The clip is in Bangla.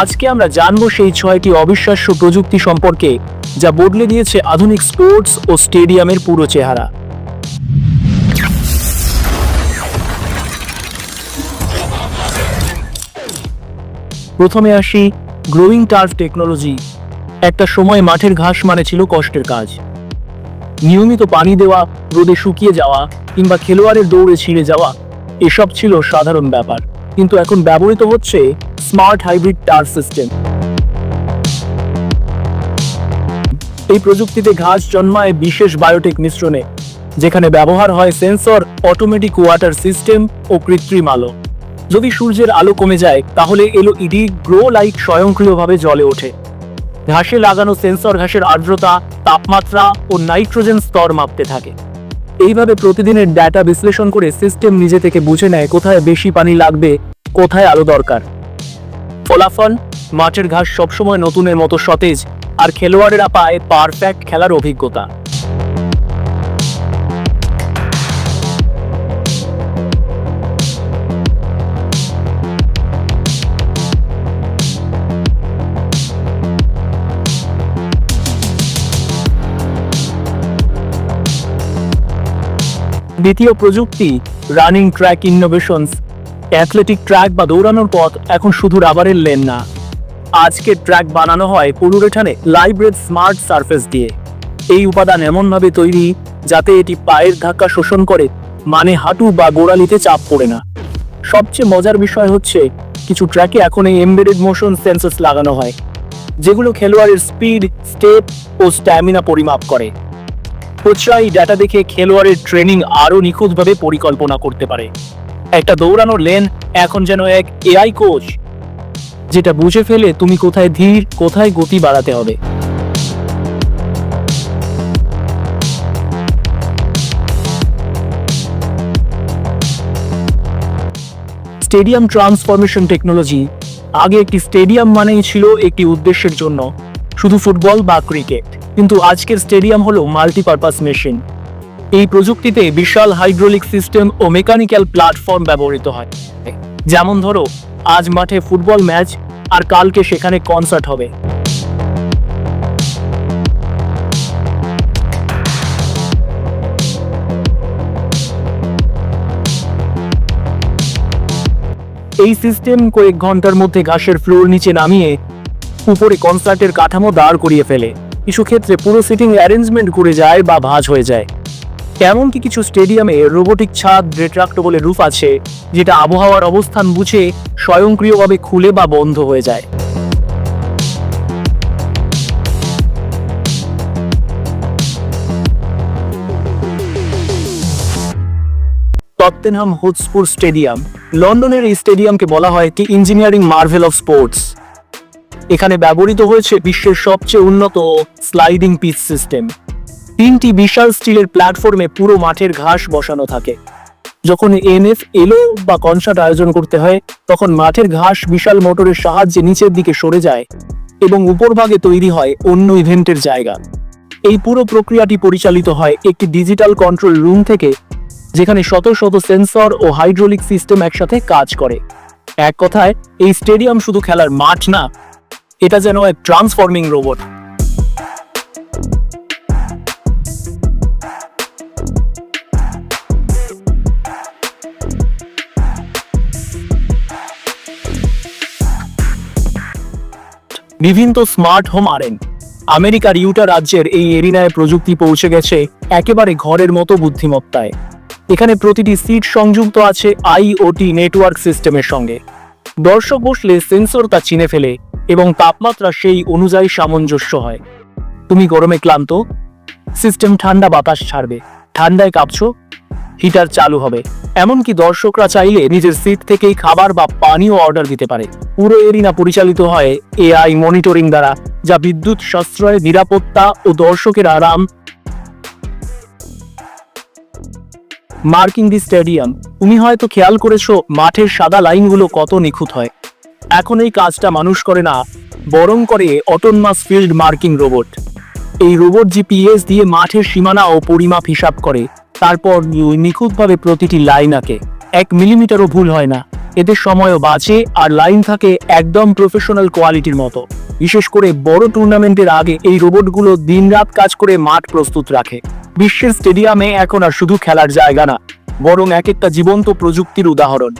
আজকে আমরা জানব সেই ছয়টি অবিশ্বাস্য প্রযুক্তি সম্পর্কে, যা বদলে দিয়েছে আধুনিক স্পোর্টস ও স্টেডিয়ামের পুরো চেহারা। প্রথমে আসি গ্রোয়িং টার্ফ টেকনোলজি। একটা সময় মাঠের ঘাস মানে ছিল কষ্টের কাজ। নিয়মিত পানি দেওয়া, রোদে শুকিয়ে যাওয়া, কিংবা খেলোয়াড়ের দৌড়ে ছিঁড়ে যাওয়া, এসব ছিল সাধারণ ব্যাপার। কিন্তু এখন ব্যবহৃত হচ্ছে স্মার্ট হাইব্রিড টার সিস্টেম এই প্রযুক্তিতে ঘাস জন্মায় বিশেষ বায়োটেক মিশ্রণে, যেখানে ব্যবহার হয় সেন্সর অটোমেটিক ওয়াটার সিস্টেম ও কৃত্রিম আলো। যদি সূর্যের আলো কমে যায়, তাহলে এলইডি গ্রো লাইট স্বয়ংক্রিয়ভাবে জলে ওঠে। ঘাসে লাগানো সেন্সর ঘাসের আর্দ্রতা, তাপমাত্রা ও নাইট্রোজেন স্তর মাপতে থাকে। এইভাবে প্রতিদিনের ডেটা বিশ্লেষণ করে সিস্টেম নিজে থেকে বুঝে নেয় কোথায় বেশি পানি লাগবে, কোথায় আলো দরকার। ফলাফল, মাঠের ঘাস সবসময় নতুনের মতো সতেজ, আর খেলোয়াড়েরা পায় পারফেক্ট খেলার অভিজ্ঞতা। দ্বিতীয় প্রযুক্তি running track innovations athletic track বা দৌড়ানোর পথ এখন শুধু রাবারের লেন না। আজকের ট্র্যাক বানানো হয় পলুরেঠানে লাইব্রেড স্মার্ট সারফেস দিয়ে। এই উপাদান এমনভাবে তৈরি যাতে এটি পায়ের ধাক্কা শোষণ করে মানে হাঁটু বা গোড়ালিতে চাপ পড়ে না। সবচেয়ে মজার বিষয় হচ্ছে, কিছু ট্র্যাকে এখন এই এমবেডেড মোশন সেন্সর্স লাগানো হয়, যেগুলো খেলোয়াড়ের স্পিড স্টেপ ও স্ট্যামিনা পরিমাপ করে। এই ডাটা দেখে খেলোয়াড়ের ট্রেনিং আরও নিখুঁতভাবে পরিকল্পনা করতে পারে। একটা দৌড়ানোর লেন এখন যেন এক এআই কোচ, যেটা বুঝে ফেলে তুমি কোথায় ধীর, কোথায় গতি বাড়াতে হবে। স্টেডিয়াম ট্রান্সফরমেশন টেকনোলজি আগে একটি স্টেডিয়াম মানেই ছিল একটি উদ্দেশ্যের জন্য, শুধু ফুটবল বা ক্রিকেট। কিন্তু আজকের স্টেডিয়াম হলো মাল্টিপারপাস মেশিন। এই প্রযুক্তিতে বিশাল হাইড্রোলিক সিস্টেম ও মেকানিক্যাল প্ল্যাটফর্ম ব্যবহৃত হয়। যেমন ধরো, আজ মাঠে ফুটবল ম্যাচ আর কালকে সেখানে কনসার্ট হবে। এই সিস্টেম কয়েক ঘণ্টার মধ্যে ঘাসের ফ্লোর নিচে নামিয়ে উপরে কনসার্টের কাঠামো দাঁড় করিয়ে ফেলে। কিছু ক্ষেত্রে পুরো সিটিং অ্যারেঞ্জমেন্ট করে যায় বা ভাঁজ হয়ে যায়। এমনকি কিছু স্টেডিয়ামে রোবোটিক ছাদ, রেট্রাক্টেবল রুফ আছে, যেটা আবহাওয়ার অবস্থান বুঝে স্বয়ংক্রিয়ভাবে খুলে বা বন্ধ হয়ে যায়। টত্টেনহাম হটস্পুর স্টেডিয়াম, লন্ডনের এই স্টেডিয়ামকে বলা হয় একটি ইঞ্জিনিয়ারিং মার্ভেল অফ স্পোর্টস। এখানে ব্যবহৃত হয়েছে বিশ্বের সবচেয়ে উন্নত স্লাইডিং পিচ সিস্টেম। তিনটি বিশাল স্টিলের প্ল্যাটফর্মে পুরো মাঠের ঘাস বসানো থাকে। যখন এনএফ এলো বা কনসার্ট আয়োজন করতে হয়, তখন মাঠের ঘাস বিশাল মোটরের সাহায্যে নিচের দিকে সরে যায় এবং উপরভাগে তৈরি হয় অন্য ইভেন্টের জায়গা। এই পুরো প্রক্রিয়াটি পরিচালিত হয় একটি ডিজিটাল কন্ট্রোল রুম থেকে, যেখানে শত শত সেন্সর ও হাইড্রোলিক সিস্টেম একসাথে কাজ করে। এক কথায়, এই স্টেডিয়াম শুধু খেলার মাঠ না, এটা যেন এক ট্রান্সফর্মিং রোবট। বিভিন্ন স্মার্ট হোম আরেন আমেরিকার ইউটা রাজ্যের এই এরিনায় প্রযুক্তি পৌঁছে গেছে একেবারে ঘরের মতো বুদ্ধিমত্তায়। এখানে প্রতিটি সিট সংযুক্ত আছে আইওটি নেটওয়ার্ক সিস্টেমের সঙ্গে। দর্শক বসলে সেন্সর তা চিনে ফেলে এবং তাপমাত্রা সেই অনুযায়ী সামঞ্জস্য হয়। তুমি গরমে ক্লান্ত? সিস্টেম ঠান্ডা বাতাস ছাড়বে। ঠান্ডায় কাঁপছো? হিটার চালু হবে। এমনকি দর্শকরা চাইলে নিজের সিট থেকেই খাবার বা পানীয় অর্ডার দিতে পারে। পুরো এরিনা পরিচালিত হয় এআই মনিটরিং দ্বারা, যা বিদ্যুৎ সাশ্রয় নিরাপত্তা ও দর্শকের আরাম। মার্কিং দি স্টেডিয়াম, তুমি হয়তো খেয়াল করেছ মাঠের সাদা লাইনগুলো কত নিখুঁত হয়। এখন এই কাজটা মানুষ করে না, বরং করে অটোনমাস ফিল্ড মার্কিং রোবট এই রোবট জিপিএস দিয়ে মাঠের সীমানা ও পরিমাপ হিসাব করে। তারপর নিখুঁতভাবে প্রতিটি লাইন আঁকে। এক মিলিমিটারও ভুল হয় না। এদের সময়ও বাঁচে আর লাইন থাকে একদম প্রফেশনাল কোয়ালিটির মতো। বিশেষ করে বড় টুর্নামেন্টের আগে এই রোবটগুলো দিনরাত কাজ করে মাঠ প্রস্তুত রাখে। বিশ্বের স্টেডিয়ামে এখন আর শুধু খেলার জায়গা না, বরং এক একটা জীবন্ত প্রযুক্তির উদাহরণ।